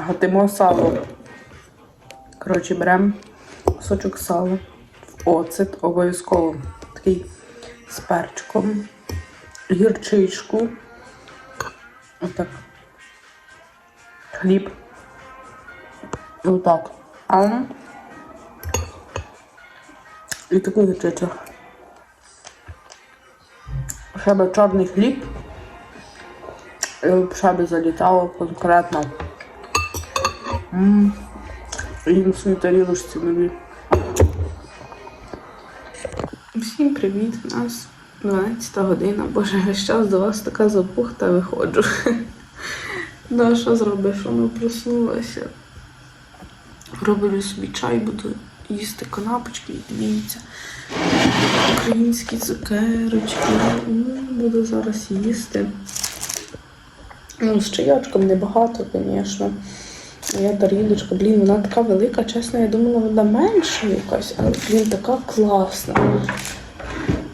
Гатимо сало. Коротше, беремо кусочок сала в оцет обов'язково. Такий з перчиком, гірчичку. Отак. Хліб. Отак. Ам. І таку гірчицю. Ще би чорний хліб. І ще би залітало конкретно. Їм свою тарілочці нові. Всім привіт! У нас 12 година. Боже, весь час до вас така запухта виходжу. Ну, що зробиш? Воно проснулася. Роблю собі чай, буду їсти канапочки і дивіться. Українські цукерочки. Буду зараз їсти. Ну, з чайочком небагато, звісно. Я тарілочка, блін, вона така велика, чесно, я думала, вона менша якась, але, блін, така класна.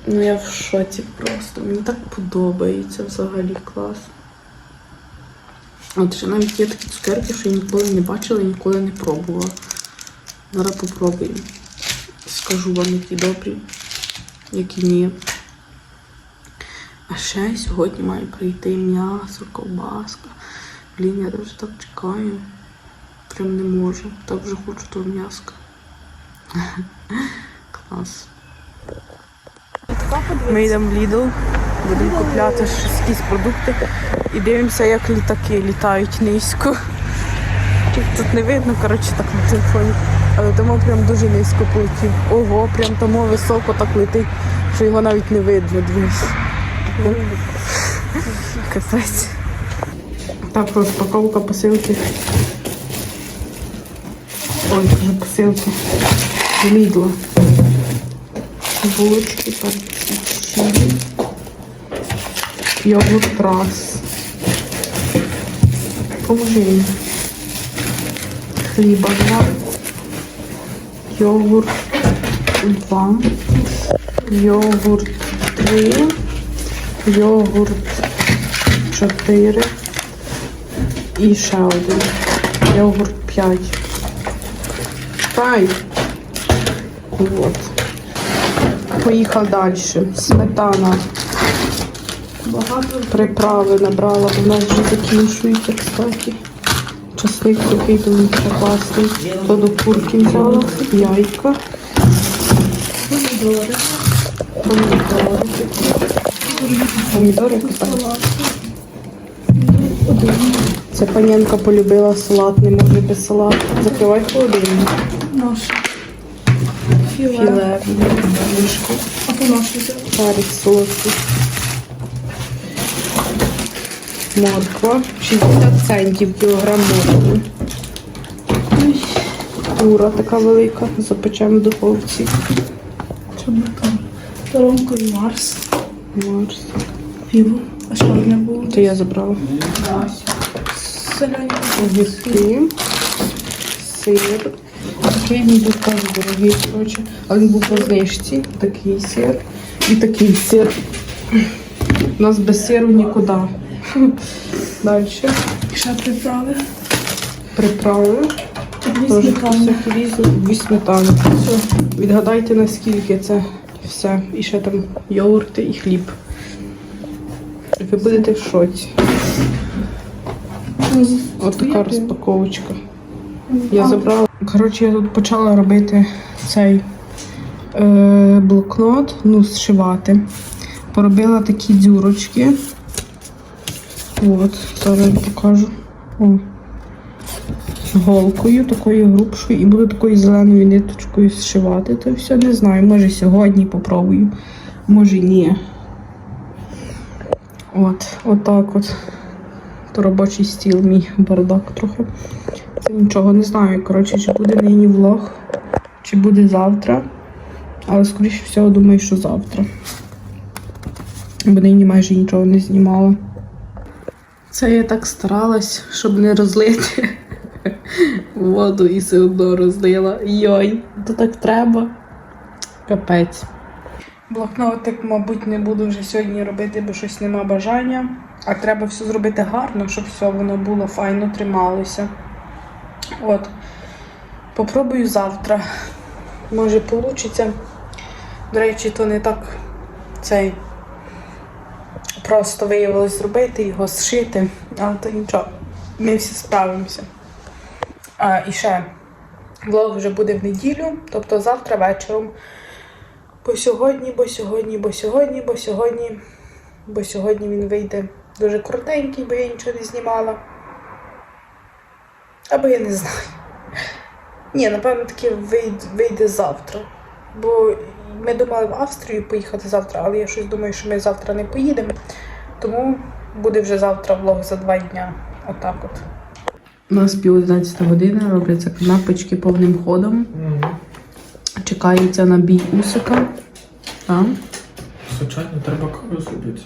Ну я в шоці просто. Мені так подобається взагалі клас. От ще навіть є такі цукерки, що я ніколи не бачила і ніколи не пробувала. Зараз попробую. Скажу вам, які добрі, які ні. А ще сьогодні має прийти м'ясо, ковбаска. Блін, я дуже так чекаю. Прям не можу. Так вже хочу того м'яска. Клас. Ми йдемо в Lidl, будемо купляти якісь продукти і дивимося, як літаки літають низько. Тут не видно, коротше, так на телефоні. Але тому прям дуже низько полетів. Ого, прям тому високо так летить, що його навіть не видно, дивись. Капець. Так, розпаковка посилки. Ой, посилки. З Булочки, перчики, йогурт раз. Поможи мені. Хліба два. Йогурт два. Йогурт три. Йогурт чотири. І ще один. Йогурт п'ять. П'ять. Вот. Поїхав далі. Сметана. Багато приправи набрала, бо в нас вже закінчується, кстати. Часник такий що класний. То до курки взяла. Яйка. Помідори. Помідори такі. Помідори. Це панянка полюбила салат, не може без салату. Закривай холодильник. Наш. Філе. Філе. Мішку. А по нашій Перець солодкий. Морква. 60 центів кілограм моркви. Кура така велика. Запечемо в духовці. Чому там? Торонко і Марс. Марс. Пиво. А що не було? То я забрала. Соляні. Огірки. Сир. Такий він був теж дорогий, коротше. Але він був по знижці. Такий сир. І такий сир. У нас без сиру нікуди. Далі. Ще приправи. Приправи. Дві сметани. Дві сметани. Все. Відгадайте, наскільки це все. І ще там йогурти і хліб. Ви будете в шоці. Ось така розпаковочка. Я забрала. Коротше, я тут почала робити цей е, блокнот, ну, зшивати. Поробила такі дзюрочки. От, зараз покажу. О. Голкою, такою грубшою, і буду такою зеленою ниточкою зшивати. То все не знаю. Може сьогодні попробую, може ні. От, отак от. То робочий стіл, мій бардак трохи. Це нічого не знаю. Коротше, чи буде нині влог, чи буде завтра. Але скоріше всього думаю, що завтра. Бо нині майже нічого не знімала. Це я так старалась, щоб не розлити воду і все одно розлила. Йой, то так треба. Капець. Блокнотик, мабуть, не буду вже сьогодні робити, бо щось нема бажання. А треба все зробити гарно, щоб все воно було файно трималося. От. Попробую завтра. Може вийде. До речі, то не так цей просто виявилось зробити, його зшити, але то нічого. Ми всі справимося. А, і ще влог вже буде в неділю, тобто завтра вечором. Бо сьогодні, бо сьогодні, бо сьогодні, бо сьогодні, бо сьогодні він вийде дуже коротенький, бо я нічого не знімала. Або я не знаю. Ні, напевно, таки вийде, вийде завтра. Бо ми думали в Австрію поїхати завтра, але я щось думаю, що ми завтра не поїдемо. Тому буде вже завтра влог за два дня. Отак от. У нас пів 11 година, робляться канапочки повним ходом. Чекається на бій Усика. А? Звичайно, треба каву зробити.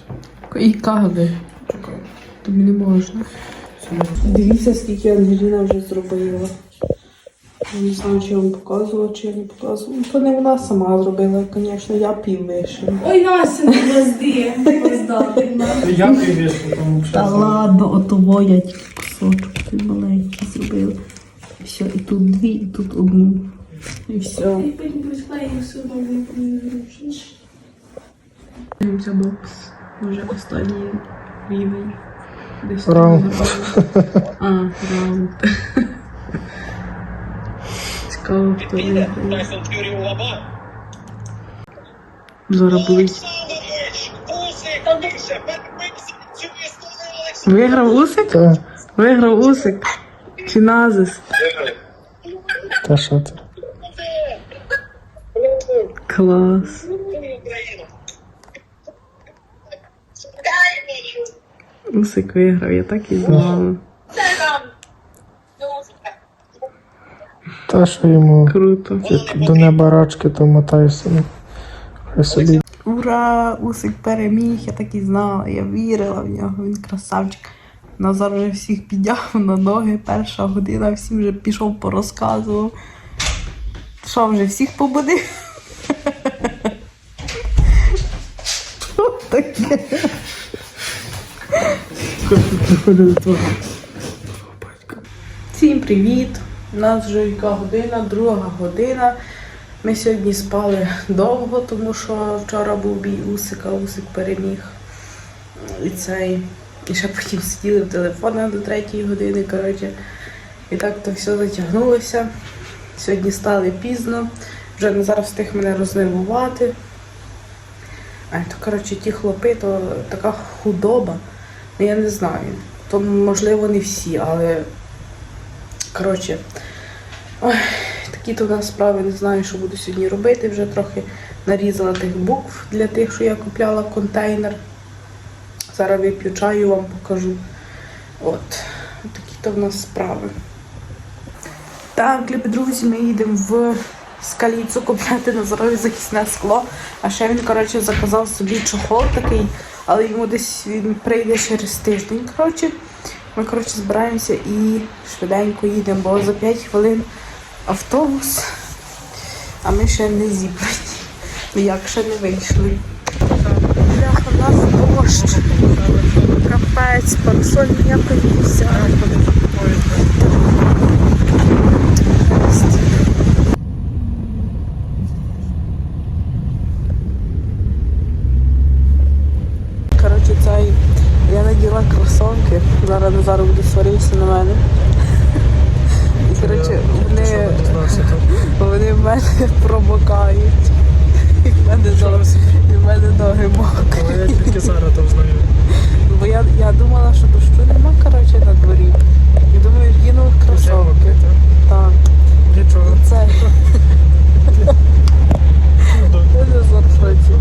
І кави. Чекай. Тобі не можна. Дивіться, скільки Ангеліна вже зробила. Я не знаю, чи я вам показувала, чи я не показувала. Ну, То не вона сама зробила, звісно, я пів вишив. Ой, Настя, не гвозди. Я привіз, тому що... Та ладно, отого я тільки кусочок той маленький зробила. Все, і тут дві, і тут одну. І все. Ти потім все одно не зручно. Дивимося бокс. Вже останній рівень. Десь Раунд. А, раунд. Цікаво, хто у. Зараз Усик, Олександр. Виграв Усик? Виграв Усик. Чи Назис? Та що ти? Клас. Україну. Усик виграв, я так і знала. Та що йому Круто. до неба рачки, то мотайся. Хай собі. Ура! Усик переміг, я так і знала, я вірила в нього, він красавчик. Назар вже всіх підняв на ноги, перша година, всім вже пішов порозказував. Що вже всіх побудив? Що таке? Всім привіт! У нас вже яка година, друга година. Ми сьогодні спали довго, тому що вчора був бій Усика, Усик переміг. І цей. І ще потім сиділи в телефонах до третьої години. Коротше. І так то все затягнулося. Сьогодні стали пізно. Вже зараз встиг мене рознервувати. А то, коротше, ті хлопи, то така худоба. Я не знаю. То, можливо, не всі, але коротше. Такі то в нас справи не знаю, що буду сьогодні робити. Вже трохи нарізала тих букв для тих, що я купляла контейнер. Зараз вип'ю чаю, вам покажу. От, такі то в нас справи. Так, любі друзі, ми їдемо в скаліцу купляти на здоров'я захисне скло. А ще він, коротше, заказав собі чохол такий, але йому десь він прийде через тиждень. Коротше, ми коротше збираємося і швиденько їдемо, бо за 5 хвилин автобус, а ми ще не зібрані. Ніяк ще не вийшли. Бляха, у нас дощ. Капець, парасоль ніякої не взяли. Коротше, цей, я наділа кросовки, зараз Назар буде сварився на мене. І, коротше, вони, вони в мене промокають. І в мене, ноги- і в мене ноги мокрі. Я тільки зараз там знаю. Бо я, я думала, що дощу нема, коротше, на дворі. І думаю, вдіну кросовки. Так. Нічого. Це. Я не заршоці.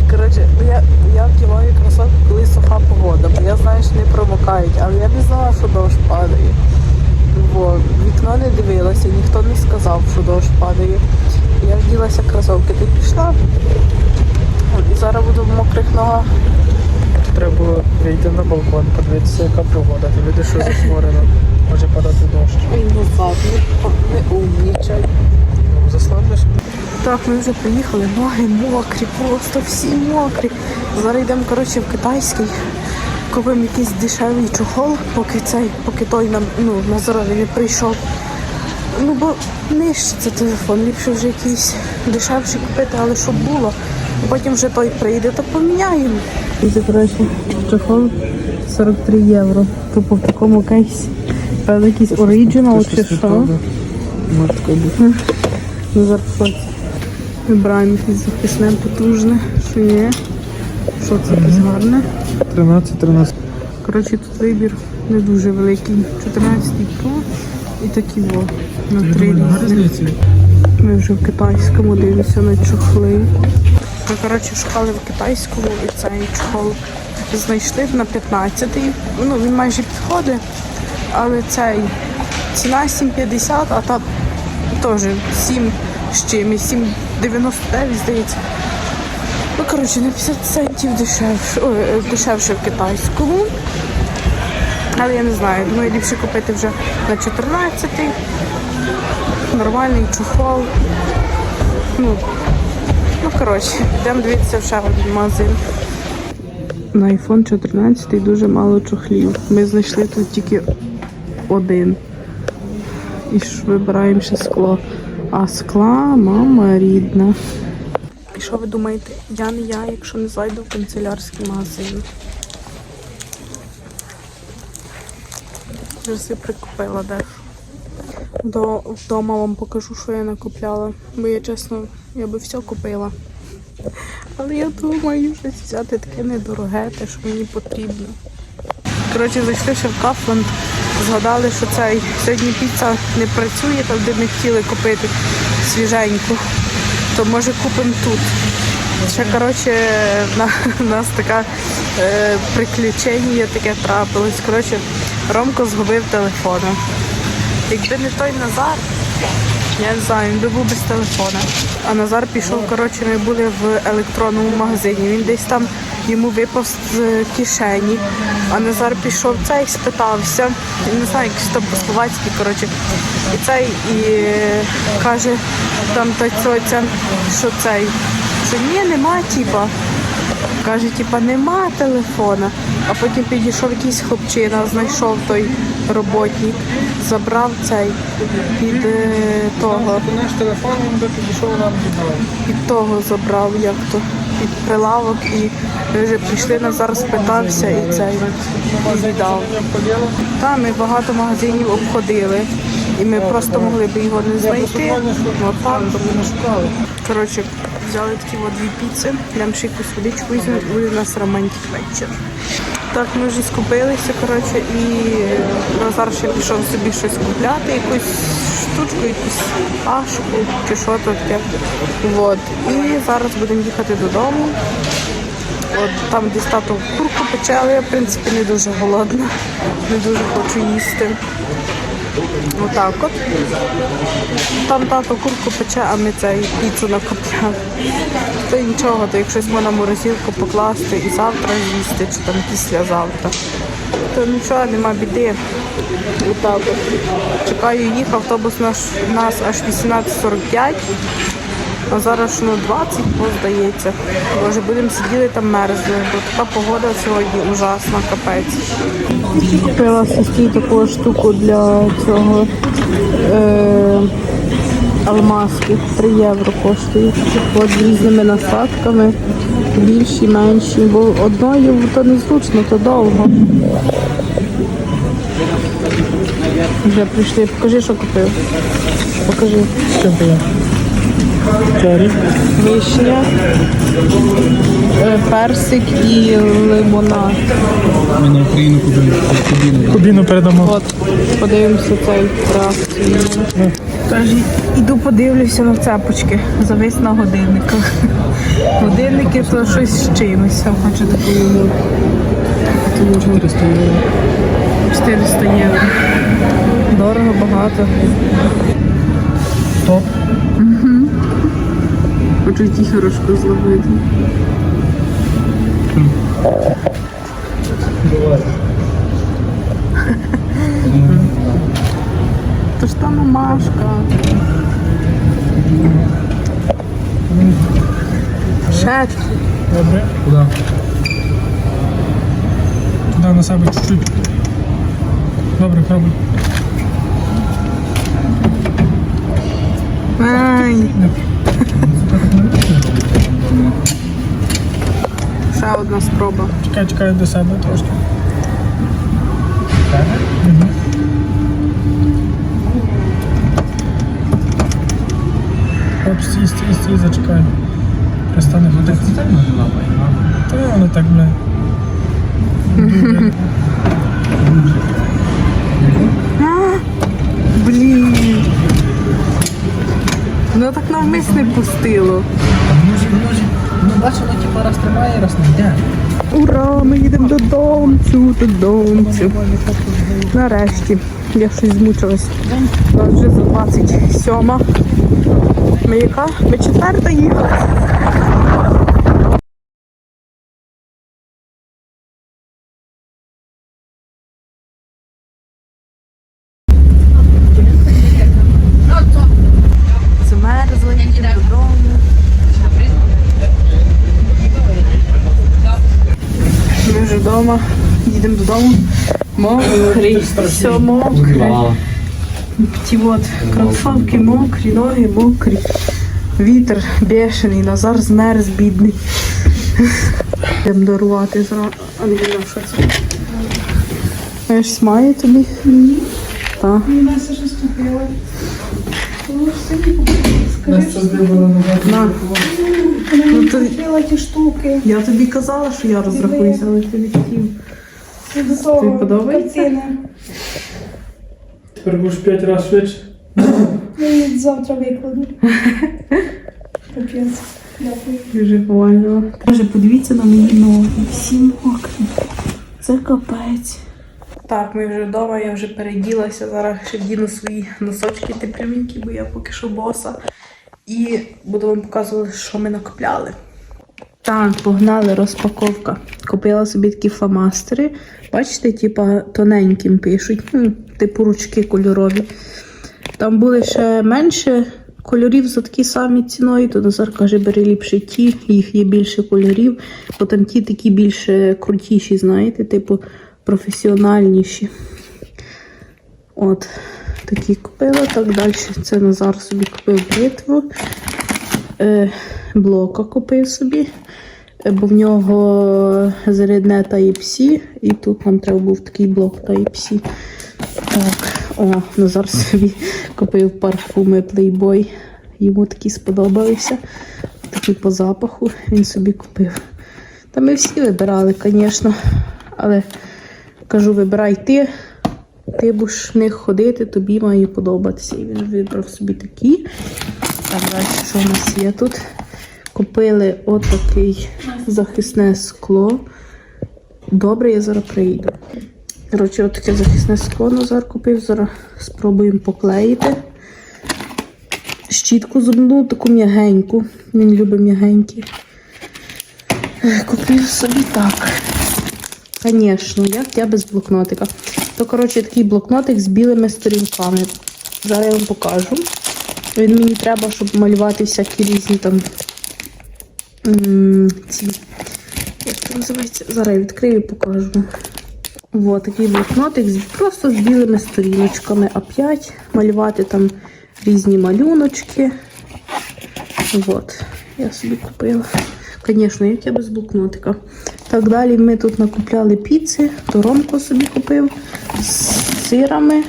І коротше, ну я, я вдіваю кросовки, коли суха погода, бо я знаю, що не промокають, але я не знала, що дощ падає. Бо вікно не дивилася, ніхто не сказав, що дощ падає. І я вділася кросовки, ти пішла. От, І зараз буду в мокрих ногах. Треба було вийти на балкон, подивитися, яка що затворено. Може падати дощ. Ой, назад, не, не умнічай. Ну, Заслабиш? Так, ми вже приїхали, ноги мокрі, просто всі мокрі. Зараз йдемо, коротше, в китайський. Купимо якийсь дешевий чохол, поки цей, поки той нам ну, на здоров'я не прийшов. Ну бо нижче це телефон, ліпше вже якийсь дешевший купити, але щоб було. Потім вже той прийде, то поміняємо. Це, коротше, чехол 43 євро. Тупо в такому кейсі. Певно, якийсь оригінал чи що. Може таке бути. Ну, зараз в. Вибираємо якесь захисне, потужне. Що є? Що це якесь гарне? 13, 13. Коротше, тут вибір не дуже великий. 14 Pro і такі во. На три різні. Ми вже в китайському дивимося на чохли. Ми, коротше, шукали в китайському і цей чохол знайшли на 15-й. Ну, він майже підходить, але цей ціна 7,50, а там теж 7 з чимось, 7,99, здається. Ну, коротше, на 50 центів дешевше, ой, е, дешевше в китайському. Але я не знаю, думаю, ліпше купити вже на 14-й. Нормальний чохол. Ну коротше, йдемо дивитися в ще магазин. На iPhone 14 дуже мало чохлів. Ми знайшли тут тільки один. І ж вибираємо ще скло. А скла мама рідна. І що ви думаєте? Я не я, якщо не зайду в канцелярський магазин. Вже все прикупила дещо. До, вдома вам покажу, що я накупляла. Бо я чесно, я би все купила. Але я думаю, щось взяти таке недороге, те, що мені потрібно. Коротше, зайшли ще в Кафланд, згадали, що цей сьогодні піца не працює, там де ми хотіли купити свіженьку. То може купимо тут. Ще коротше, на, нас така е, приключення таке трапилось. Коротше, Ромко згубив телефона. Якби не той Назар, я не знаю, він би був без телефона. А Назар пішов, коротше, ми були в електронному магазині. Він десь там йому випав з кишені. А Назар пішов цей, спитався. Я не знаю, якось там по-словацьки, коротше. І цей і е, каже там та цьоця, що цей, що ні, нема, типа. Каже, типа, нема телефона. А потім підійшов якийсь хлопчина, знайшов той роботник, забрав цей під е, того, Наш телефон він би підійшов нам віддав. під того забрав, як то, під прилавок і ми вже прийшли, Назар спитався і цей і віддав. Та ми багато магазинів обходили. І ми просто могли б його не знайти. Коротше, взяли такі от дві піци, йдемо ще якусь водичку візьмемо, і буде у нас романтик вечір. Так, ми вже скупилися, коротше, і Назар ще пішов собі щось купляти, якусь штучку, якусь пашку чи що то таке. От. І зараз будемо їхати додому. От там десь тато курку пече, я в принципі не дуже голодна, не дуже хочу їсти. Отак от. Там тато курку пече, а ми цей піцу накопляли. То нічого, то якщо можна морозилку покласти і завтра їсти, чи там післязавтра. То нічого, нема біди. Отак от. Чекаю їх, автобус наш, нас аж 18.45. А зараз ну 20, бо здається. Боже, будемо сидіти там мерзли, бо така погода сьогодні ужасна, капець. Купила сестрі таку штуку для цього е, алмазки. 3 євро коштує. От з різними насадками, більші, менші, бо одною то незручно, то довго. Вже прийшли. Покажи, що купив. Покажи. Що було? Вишня, е, персик і лимонад. Ми на Україну купили кубіну. Кубіну передамо. От, подивимося цей реакцію. Каже, іду подивлюся на цепочки. Завис на годинниках. Годинники то щось з чимось. Хочу таку йому. 400 євро. 400 євро. Дорого, багато. Топ. Хочу тихорошку зловити. То ж там Машка. Ще Добре. Куди? Туди на себе чуть-чуть. Добре, пробуй. Ай. Ще одна спроба. Чекай, чекай до себе трошки. Оп, стій, стій, стій, зачекай. Перестане ходити. Та воно так, бля. Ну так навмисне пустило. Ну, бачиш, воно типу раз тримає, раз не йде. Ура, ми їдемо додому, додому. Нарешті. Я щось змучилась. У нас вже за 27. Ми яка? Ми четверта їхали. Замерзли, їдемо додому. Ми вже вдома, їдемо додому. Мокрий, все мокре. Ті от кросовки мокрі, ноги мокрі. Вітер бешений, Назар змерз бідний. Йдемо дарувати зразу. Ангеліна, що це? Я ж смає тобі? Так. На. Ну, ті штуки. Я тобі казала, що я розрахуюся, але ти не хотів. Тобі подобається? Картини. Тепер будеш 5 разів швидше. Я її завтра викладу. Капець. Дякую. Дуже повально. Каже, подивіться на мої ноги. Всі мокрі. Це капець. Так, ми вже вдома, я вже переділася. Зараз ще вдіну свої носочки тепленькі, бо я поки що боса. І буду вам показувати, що ми накопляли. Так, погнали розпаковка. Купила собі такі фломастери. Бачите, типа тоненьким пишуть, ну, типу ручки кольорові. Там були ще менше кольорів за такі самі ціною, то Назар каже, бери ліпше ті, їх є більше кольорів, бо там ті такі більше крутіші, знаєте, типу професіональніші. От, такі купила. Так, далі це Назар собі купив бритву. Е, блока купив собі, бо в нього зарядне Type-C, і тут нам треба був такий блок Type-C. Так, о, Назар собі купив парфуми Playboy. Йому такі сподобалися. Такі по запаху він собі купив. Та ми всі вибирали, звісно. Але кажу, вибирай ти. Ти будеш в них ходити, тобі має подобатися. І він вибрав собі такі. Так, далі, що в нас є тут? Купили отакий захисне скло. Добре, я зараз прийду. Коротше, отаке захисне скло Назар купив. Зараз спробуємо поклеїти. Щітку зубну, таку м'ягеньку. Він любить м'ягенькі. Купив собі так. Звісно, як я без блокнотика. То, коротше, такий блокнотик з білими сторінками. Зараз я вам покажу. Він мені треба, щоб малювати всякі різні там ці. Як це називається? Зараз я відкрию і покажу. Ось такий блокнотик просто з білими сторіночками А5. Малювати там різні малюночки. От, я собі купила. Звісно, як я без блокнотика. Так далі ми тут накупляли піци, то Ромко собі купив з сирами.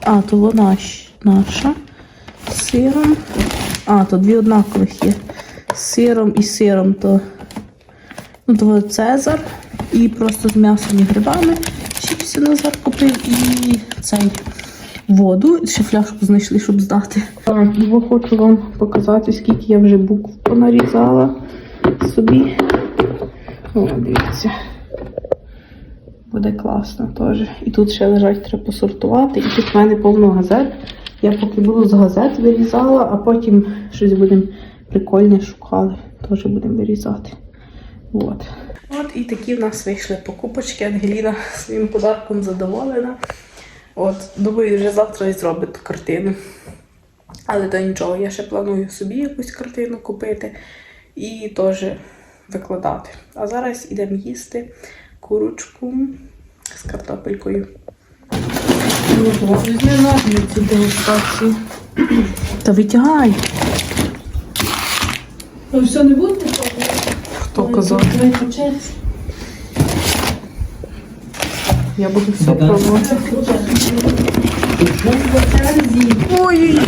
А, то вона наша. З сиром. А, то дві однакових є. Сиром і сиром то, ну, Цезар. І просто з м'ясом і грибами. Чіпси Назар купив і цей воду. Ще фляжку знайшли, щоб здати. Так, хочу вам показати, скільки я вже букв понарізала собі. О, дивіться. Буде класно теж. І тут ще лежать, треба посортувати. І тут в мене повно газет. Я поки буду з газет вирізала, а потім щось будемо прикольне шукали. Теж будемо вирізати. От. От і такі в нас вийшли покупочки. Ангеліна своїм подарком задоволена. От, думаю, вже завтра і зробить картину. Але то нічого, я ще планую собі якусь картину купити і теж викладати. А зараз ідемо їсти курочку з картопелькою. Візьми ножниці дегустації. Та витягай. Ну все, не будете? Хто казав? Я буду все пробувати. Ой,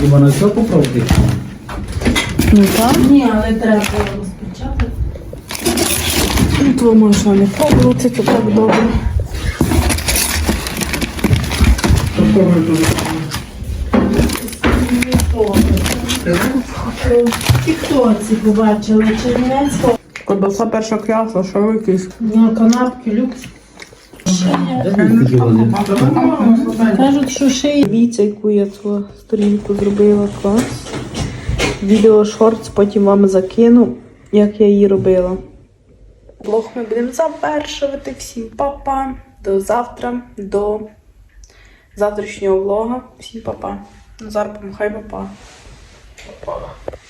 Хіба на все попробуй? ну так. Ні, але треба розпочати. Ну, то можна не пробувати, то так добре. В Тіктоці побачили Чернівецького. Колбаса перша ви якийсь. На канапки люкс. Кажуть, що ще є. Дивіться, яку я цю сторінку зробила клас. Відео шортс потім вам закину, як я її робила. Блог ми будемо завершувати. Всім па-па. До завтра, до завтрашнього влога. Всім па-па. Назар, помахай па-па. 好了。